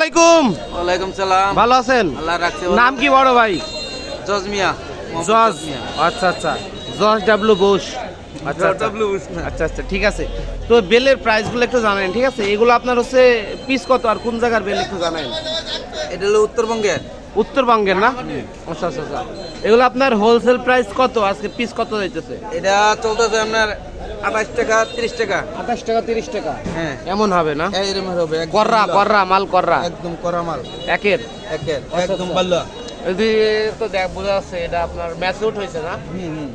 আলাইকুম। ওয়ালাইকুম সালাম। ভালো আছেন? আল্লাহ রাখছে নাম কি বড় ভাই? জজ মিয়া জজ। আচ্ছা আচ্ছা। জজ ডাব্লু বোস আচ্ছা আচ্ছা। আচ্ছা আচ্ছা ঠিক আছে। তো বেলের প্রাইসগুলো একটু জানেন ঠিক আছে? এগুলো আপনার হচ্ছে পিস কত আর কোন জায়গার বেল একটু জানেন এটা হলো উত্তরবঙ্গের। উত্তরবঙ্গের না? আচ্ছা আচ্ছা আচ্ছা। এগুলো আপনার হোলসেল প্রাইস কত? আজকে পিস কত যাইতেছে এটা চলতেছে আপনার আঠাশ টাকা তিরিশ টাকা। আঠাশ টাকা তিরিশ টাকা। হ্যাঁ। এমন হবে না? এরকম হবে। কররা কররা মাল কররা? একদম করা মাল। একের? একের আচ্ছা, একদম আচ্ছা। ভালো যদি তো দেখ বোঝা যাচ্ছে এটা আপনার ম্যাচউট হয়েছে না? হুম হুম।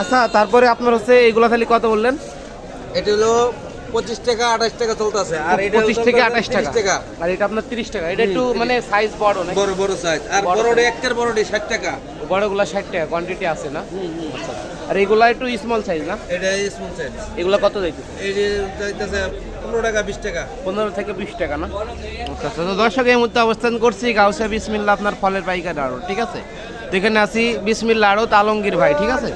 আচ্ছা তারপরে আপনার হচ্ছে এগুলো খালি কত বললেন? এটা হলো পঁচিশ টাকা আঠাশ টাকা চলতেছে। আর এটা পঁচিশ থেকে আঠাশ টাকা। আর এটা আপনার তিরিশ টাকা। এটা একটু মানে সাইজ বড় না বড় বড় সাইজ আর বড় বড়ডি একের বড়ডি ষাট টাকা। বড়গুলা ষাট টাকা কোয়ান্টিটি আছে না? আচ্ছা। আর এগুলা একটু স্মল সাইজ না? এটা স্মল সাইজ এগুলো কত দিতে এই যে যাইতেছে পনেরো টাকা বিশ টাকা। পনেরো থেকে বিশ টাকা না? আচ্ছা আচ্ছা। তো দর্শক এই মুহূর্তে অবস্থান করছি গাউসা বিসমিল্লা আপনার ফলের পাইকারি আড়ত ঠিক আছে? তো এখানে আছি বিসমিল্লা আড়ত আলমগীর ভাই ঠিক আছে?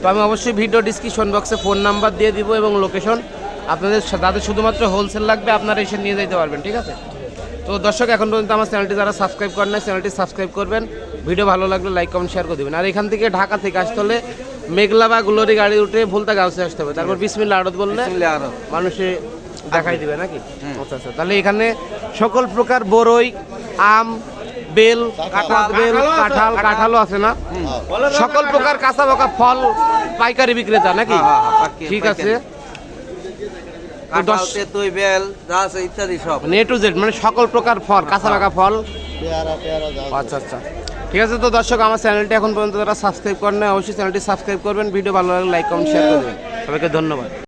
তো আমি অবশ্যই ভিডিও ডিসক্রিপশন বক্সে ফোন নাম্বার দিয়ে দিব এবং লোকেশন আপনাদের যাদের শুধুমাত্র হোলসেল লাগবে আপনারা এসে নিয়ে যেতে পারবেন ঠিক আছে? তো দর্শক এখন পর্যন্ত আমার চ্যানেলটি যারা সাবস্ক্রাইব করেন না চ্যানেলটি সাবস্ক্রাইব করবেন। ভিডিও ভালো লাগলে লাইক কমেন্ট শেয়ার করে দেবেন। আর এখান থেকে ঢাকা থেকে আসতে হলে মেঘলা বা গুলোরি গাড়ি উঠে ভুলতা গাউসে আসতে হবে। তারপর বিসমিল্লা আড়ত বললে মানুষে দেখাই দিবে নাকি? আচ্ছা আচ্ছা তাহলে এখানে সকল প্রকার বড়ই আম বেল কাঁঠাল বেল কাঁঠাল কাঁঠালও আছে না? সকল প্রকার কাঁচা পাকা ফল পাইকারি বিক্রেতা নাকি? হ্যাঁ, হ্যাঁ, হ্যাঁ, ঠিক আছে। দশ- তেঁতুল বেল যা আছে ইত্যাদি সব। মানে এ টু জেড মানে সকল প্রকার ফল কাঁচা পাকা ফল। আচ্ছা আচ্ছা। ঠিক আছে তো দর্শক আমার চ্যানেলটি এখন পর্যন্ত যারা সাবস্ক্রাইব করেন না অবশ্যই চ্যানেলটি সাবস্ক্রাইব করবেন। ভিডিও ভালো লাগলে লাইক কমেন্ট শেয়ার করবেন সবাইকে ধন্যবাদ।